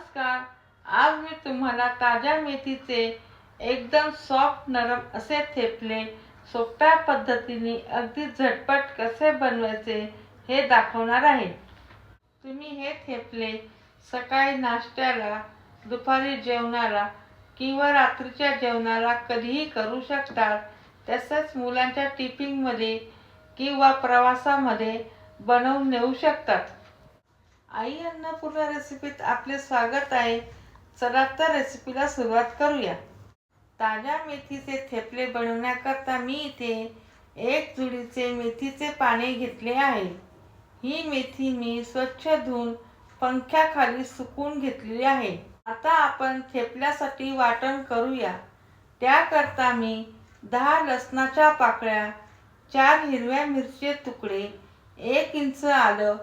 नमस्कार. आज मी तुम्हाला ताज्या मेथीचे एकदम सॉफ्ट नरम असे थेपले सोप्या पद्धतीने अगदी झटपट कसे बनवायचे हे दाखवणार आहे. तुम्ही हे थेपले सकाळी नाश्त्याला दुपारी जेवणाला किंवा रात्रीच्या जेवणाला कधीही करू शकतात. तसंच मुलांच्या टिफिनमध्ये किंवा प्रवासामध्ये बनवून नेऊ शकतात. आई अन्नपूर्णा रेसिपीत आपले स्वागत आहे. चला तर रेसिपीला सुरुवात करूया. ताज्या मेथीचे थेपले बनवण्याकरता मी इथे एक जुडीचे मेथीचे पाने घेतले आहे. ही मेथी मी स्वच्छ धुवून पंख्याखाली सुकून घेतलेली आहे. आता आपण थेपल्यासाठी वाटण करूया. त्याकरता मी दहा लसणाच्या पाकळ्या चार हिरव्या मिरचीचे तुकडे एक इंच आलं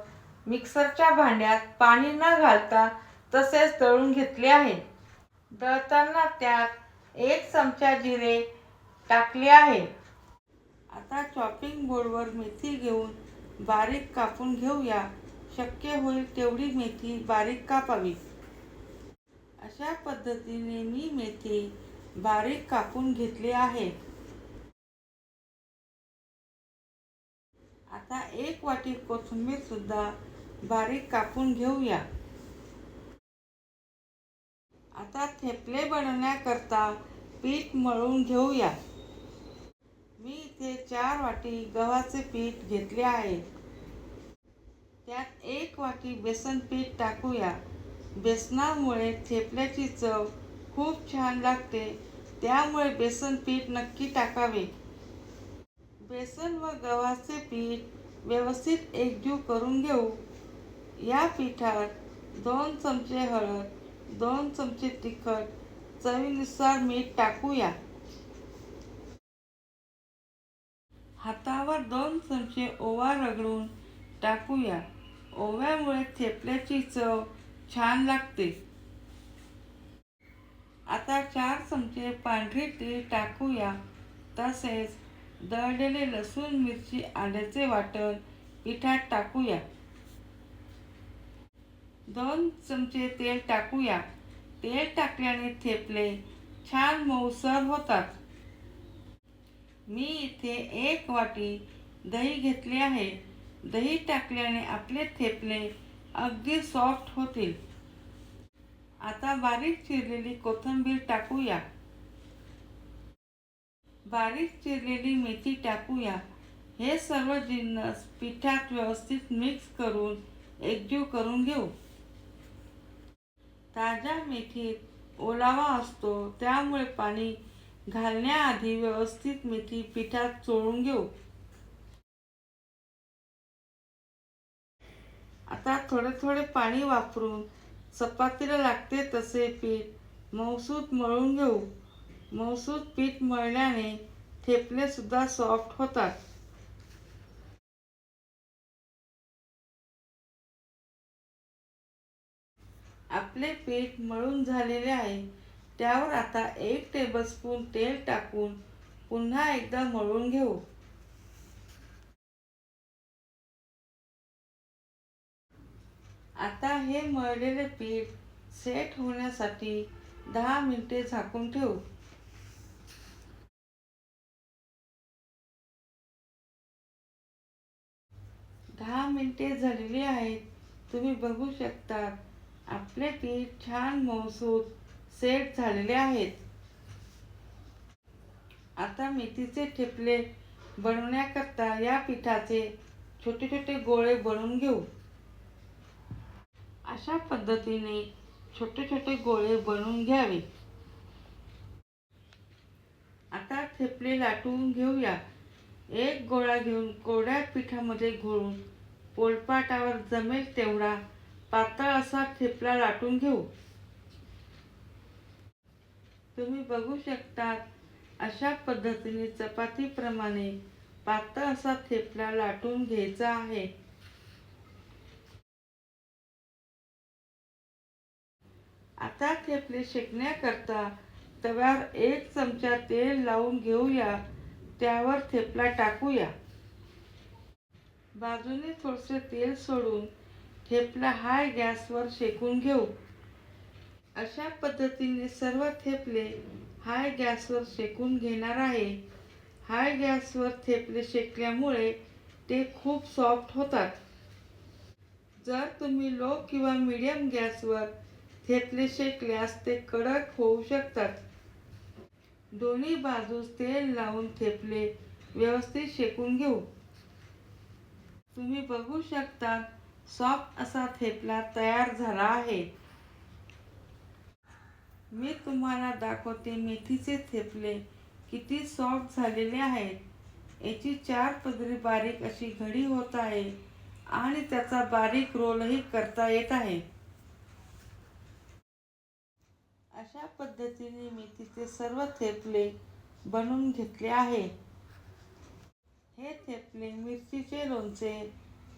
मिक्सरच्या भांड्यात पाणी न घालता तसेच दळून घेतले आहे. दळताना त्यात एक चमचा जिरे टाकले आहे. आता चॉपिंग बोर्डवर मेथी घेऊन बारीक कापून घेऊया. शक्य होईल तेवढी मेथी बारीक कापावी. अशा पद्धतीने मी मेथी बारीक कापून घेतली आहे. आता एक वाटी कोथिंबीर सुद्धा बारीक कापून घेऊया. आता थेपले बनवण्याकरता पीठ मळून घेऊया. मी इथे चार वाटी गव्हाचे पीठ घेतले आहे. त्यात एक वाटी बेसन पीठ टाकूया. बेसनामुळे थेपल्याची चव खूप छान लागते. त्यामुळे बेसन पीठ नक्की टाकावे. बेसन व गव्हाचे पीठ व्यवस्थित एकजीव करून घेऊ. या पिठात दोन चमचे हळद दोन चमचे तिखट चवीनुसार मीठ टाकूया. हातावर दोन चमचे ओवा रगडून टाकूया. ओव्यामुळे थेपल्याची चव छान लागते. आता चार चमचे पांढरी तीळ टाकूया. तसेच दळलेले लसूण मिरची आल्याचे वाटण पिठात टाकूया. दोन चमचे तेल टाकूया. तेल टाकल्याने थेपले. छान मऊसर होतात. मी इथे एक वाटी दही घेतले आहे. दही टाकल्याने आपले थेपले अगदी सॉफ्ट होतील. आता बारीक चिरलेली कोथिंबीर टाकूया. बारीक चिरलेली मेथी टाकूया. हे सर्व जिन्नस पिठात व्यवस्थित मिक्स करून एकजीव करून घेऊ. ताज्या मेथीत ओलावा असतो त्यामुळे पाणी घालण्याआधी व्यवस्थित मेथी पिठात चोळून घेऊ. आता थोडे थोडे पाणी वापरून चपातीला लागते तसे पीठ मऊसूत मळून घेऊ. मऊसूत पीठ मळल्याने थेपले सुद्धा सॉफ्ट होतात. आपले पीठ मळून झालेले आहे. त्यावर आता एक टेबलस्पून तेल टाकून पुन्हा एकदा मळून घेऊ. आता हे मळलेले पीठ सेट होण्यासाठी दहा मिनिटे झाकून ठेवू. दहा मिनिटे झालेली आहेत. तुम्ही बघू शकता आपले पीठ छान मौसूद सेट झालेले आहेत. आता मेथीचे ठेपले बनवण्याकरता या पिठाचे छोटे छोटे गोळे बनवून घेऊ. अशा पद्धतीने छोटे छोटे गोळे बनवून घ्यावे. आता थेपले लाटून घेऊया. एक गोळा घेऊन कोरड्या पिठामध्ये घोळून पोलपाटावर जमेल तेवढा पातळ असा ठेपला लाटून घेऊ. तुम्ही बघू शकता अशा पद्धतीने चपातीप्रमाणे पातळ असा थेपला लाटून घ्यायचा आहे. आता थेपले शेकण्याकरता तव्यावर एक चमचा तेल लावून घेऊया त्यावर थेपला टाकूया. बाजूने थोडसे तेल सोडून थेपला हाय गॅसवर शेकून घेऊ. अशा पद्धतीने सर्व थेपले हाय गॅसवर शेकून घेणार आहे. हाय गॅसवर थेपले शेकल्यामुळे ते खूप सॉफ्ट होतात. जर तुम्ही लो किंवा मीडियम गॅसवर थेपले शेकल्यास ते कडक होऊ शकतात. दोन्ही बाजूस तेल लावून थेपले व्यवस्थित शेकून घेऊ. तुम्ही बघू शकता सॉफ्ट असा थेपला तयार झाला आहे. मी तुम्हाला दाखवते मेथीचे थेपले किती सॉफ्ट झालेले आहेत. याची चार पदरी बारीक अशी घडी होत आहे आणि त्याचा बारीक रोलही करता येत आहे. अशा पद्धतीने मेथीचे सर्व थेपले बनवून घेतले आहे. हे थेपले मिरचीचे लोणचे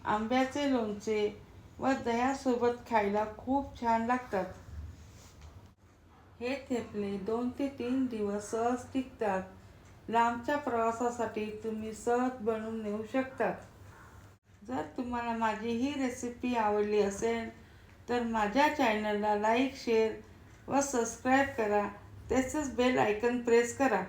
आंब्याचे लोणचे व दह्यासोबत खायला खूप छान लागतात. हे थेपले दोन ते तीन दिवस सहज टिकतात. लांबच्या प्रवासासाठी तुम्ही सहज बनवून नेऊ शकतात. जर तुम्हाला माझी ही रेसिपी आवडली असेल तर माझ्या चॅनलला लाईक शेअर व सबस्क्राईब करा. तसेच बेल आयकन प्रेस करा.